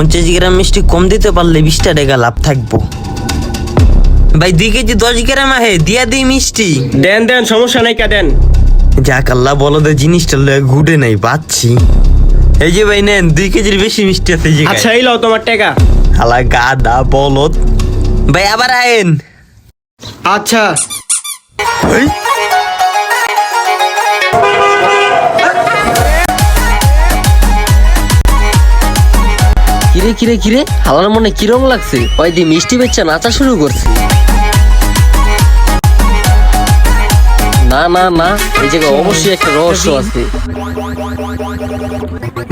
পঞ্চাশ গ্রাম মিষ্টি কম দিতে পারলে বিশটা টাকা লাভ থাকব। ভাই দুই কেজি দশ গ্রাম আহে দিয়া দিই মিষ্টি। দেন দেন সমস্যা নাই কা দেন। যাক আল্লাহ বলো তো জিনিসটা লয়ে ঘুরে নাই পাচ্ছি। এই যে ভাই নেন দুই কেজির বেশি মিষ্টি আছে যে আচ্ছা এই লও তোমার টাকা। হালা গাদা বলত ভাই আবার আয়েন। আচ্ছা। কিরে কিরে কিরে হালার মনে কিরম লাগছে ওই দি মিষ্টি বেচা নাচা শুরু করছে না না না এই জায়গায় অবশ্যই একটা রহস্য আছে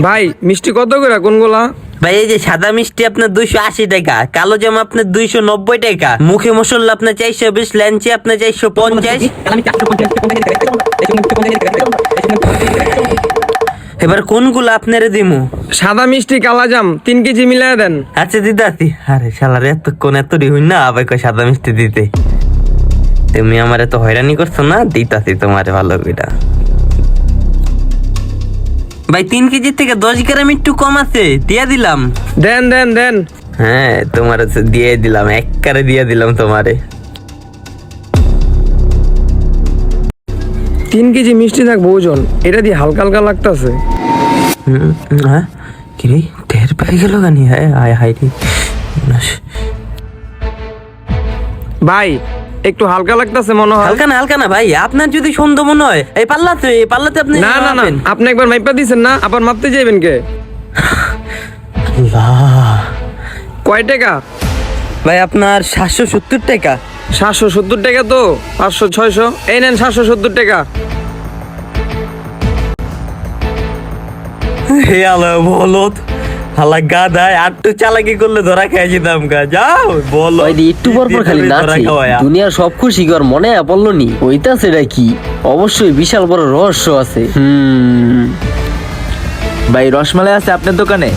ভাই মিষ্টি কত করে কোনগুলা ভাই এই যে সাদা মিষ্টি আপনার দুইশো আশি টাকা কালো জামা আপনার দুইশো নব্বই টাকা মুখে মশলা আপনার চারশো বিশ ল্যাঞ্চি আপনার চারশো পঞ্চাশ এবার কোনগুলো আপনারে দিমু? সাদা মিষ্টি কালাজাম তিন কেজি মিলাই দেন। আচ্ছা দিদা আছি আরে শালার এতক্ষণ এত হইন না আবার কয় সাদা মিষ্টি দিতে। তুমি আমার এত হয়রানি করছ না? দিতাছি তোমারে ভালো কইরা। ভাই তিন কেজি থেকে দশ গ্রাম একটু কম আছে দিয়া দিলাম। দেন দেন দেন। হ্যাঁ তোমার দিয়ে দিলাম এক কারে দিয়ে দিলাম তোমারে। তিন কেজি মিষ্টি থাকব ওজন এটা দিয়ে হালকা হালকা লাগতাছে। হ্যাঁ? কিরে টের পেয়ে গেল গানি হ্যাঁ হায় হায় রে। ভাই একটু হালকা লাগতাছে মনে হয়। হালকা না হালকা না ভাই। আপনার যদি সন্দেহ মনে হয় এই পাল্লাতে এই পাল্লাতে আপনি না না না। আপনি একবার মাইপা দিছেন না আবার মাপতে যাইবেন কে? আল্লাহ। কয় টাকা? ভাই আপনার সাতশো সত্তর টাকা। সাতশো সত্তর টাকা তো পাঁচশো ছয়শো। এই নেন সাতশো সত্তর টাকা। হে আলো বলত হালা গাদায় আটটু চালাকি করলে ধরা খেয়ে যেতাম গা যাও বলো ওই একটু পর পর খালি নাচে। দুনিয়ার সব খুশি কর মনে পড়ল নি। কি অবশ্যই বিশাল বড় রহস্য আছে। হুম। ভাই রসমালাই আছে আপনার দোকানে?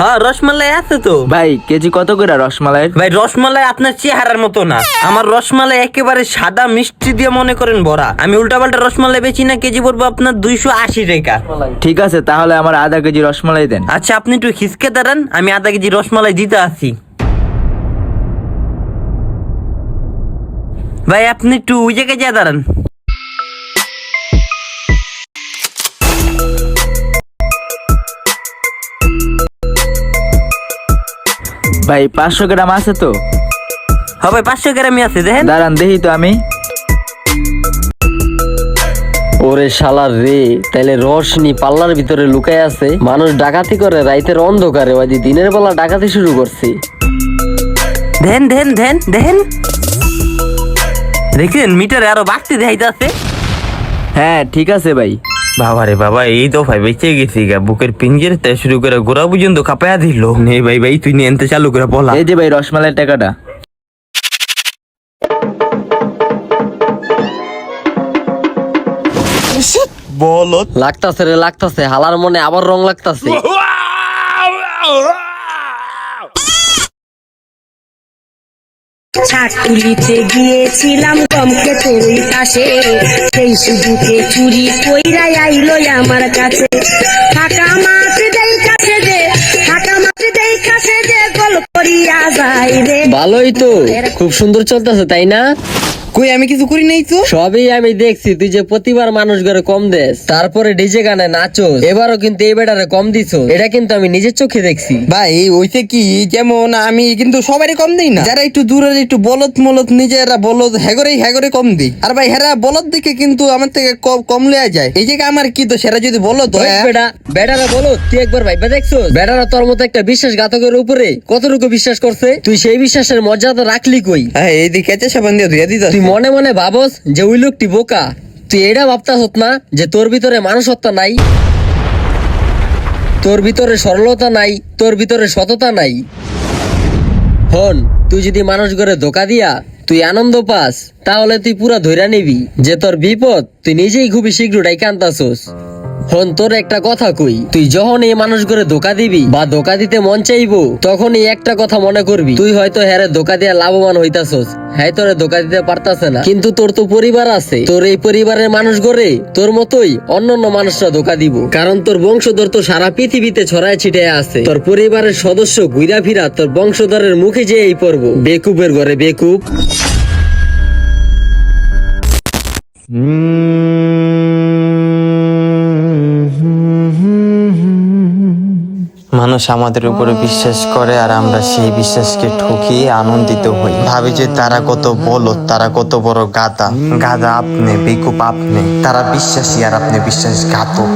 হ্যাঁ রসমালাই আছে তো। ভাই কেজি কত করে রসমালাইয়ের? ভাই রসমালাই আপনার চেহারার মতো না। আমার রসমালাই একেবারে সাদা মিষ্টি দিয়ে মনে করেন ভরা। আমি উল্টাপাল্টা রসমালাই বেচি না কেজি পড়ব আপনার দুইশো আশি টাকা। ঠিক আছে তাহলে আমার আধা কেজি রসমালাই দেন। আচ্ছা আপনি একটু খিসকে দাঁড়ান আমি আধা কেজি রসমালাই দিতে আসি। ভাই আপনি একটু ওই জায়গায় যা দাঁড়ান। ভাই পাঁচশো গ্রাম আছে তো? হবে পাঁচশো গ্রামই আছে দেখেন। দাঁড়ান দেখি তো আমি। ওরে শালার রে তাইলে রশনি পাল্লার ভিতরে লুকায় আছে। মানুষ ডাকাতি করে রাইতের অন্ধকারে। ওই দিনের বেলা ডাকাতি শুরু করছে। দেন দেন দেন দেন দেখছেন মিটারে আরও বাড়তি দেখাইতে আছে হ্যাঁ ঠিক আছে ভাই। বাবা রে বাবা এই তো ভাই বেঁচে গেছি গা। বুকের পিঞ্জের তে শুরু করে গোড়া পর্যন্ত কাপায়া দিল। নে ভাই ভাই তুই নিয়ে আনতে চালু করে বলা এই যে ভাই রসমালাইয়ের টাকাটা। বল লাগতাছে রে লাগতাছে। হালার মনে আবার রং লাগতাছে। ছাদ তুলিতে গিয়েছিলাম গমকে তোরই পাশে। সেই সুযোগে চুরি কইরা আইলো আমার কাছে। ফাঁকা মাছ দেই কাছে যে ফাঁকা মাছ দেই কাছে যে গল করিয়া যায় রে। ভালোই তো খুব সুন্দর চলতেছে তাই না? কই আমি কিছু করি নাই তো? সবই আমি দেখছি তুই যে প্রতিবার মানুষ ঘরে কম দেস তারপরে ডিজে গানে নাচো এবারও কিন্তু এই বেটারে কম দিছো এটা কিন্তু আমি নিজের চোখে দেখছি। ভাই ওইতে কি যেমন আমি কিন্তু সবারই কম দিই না। যারা একটু দূরে একটু বলদ মলদ নিজেরা বলদ হ্যাগরেই হ্যাগরে কম দিই। আর ভাই হেরা বলদ দিকে কিন্তু আমার থেকে কম কম লেয়া যায়। এই জায়গায় আমার কি তো সেরা যদি হয় বেটা বেটারা বলো তুই একবার ভাইবা দেখছ বেটারা তোর মতো একটা বিশ্বাসঘাতকের উপরে কতটুকু বিশ্বাস করছে? তুই সেই বিশ্বাসের মর্যাদা রাখলি কই? হ্যাঁ এই দিকে আছে সাবান দিয়ে ধুয়ে দিতে তুই মনে মনে ভাবস যে ওই লোকটি বোকা। তুই এটা ভাবতাস না যে তোর ভিতরে মানুষত্ব নাই? তোর ভিতরে সরলতা নাই, তোর ভিতরে সততা নাই। হন, তুই যদি মানুষ ঘরে ধোকা দিয়া তুই আনন্দ পাস, তাহলে তুই পুরা ধৈরা নিবি। যে তোর বিপদ, তুই নিজেই খুবই শীঘ্র ডাইকে আনতাছোস হন, তোর একটা কথা কই। তুই যখন এই মানুষ করে ধোকা দিবি বা ধোকা দিতে মন চাইব তখন এই একটা কথা মনে করবি। তুই হয়তো হ্যারে ধোকা দিয়ে লাভবান হইতাছস। হ্যাঁ তোরে ধোকা দিতে পারতাছে না। কিন্তু তোর তো পরিবার আছে। তোর এই পরিবারের মানুষ গড়ে তোর মতোই অন্যান্য মানুষরা ধোকা দিব। কারণ তোর বংশধর তো সারা পৃথিবীতে ছড়ায় ছিটায় আছে। তোর পরিবারের সদস্য ঘুরা ফিরা তোর বংশধরের মুখে যে এই পর্ব বেকুবের ঘরে বেকুব। মানুষ আমাদের উপরে বিশ্বাস করে আর আমরা সেই বিশ্বাসকে ঠকিয়ে আনন্দিত হই। ভাবি যে তারা কত বলো তারা কত বড় গাদা গাদা আপনি বেকুপ আপনি। তারা বিশ্বাসী আর আপনি বিশ্বাসঘাতক।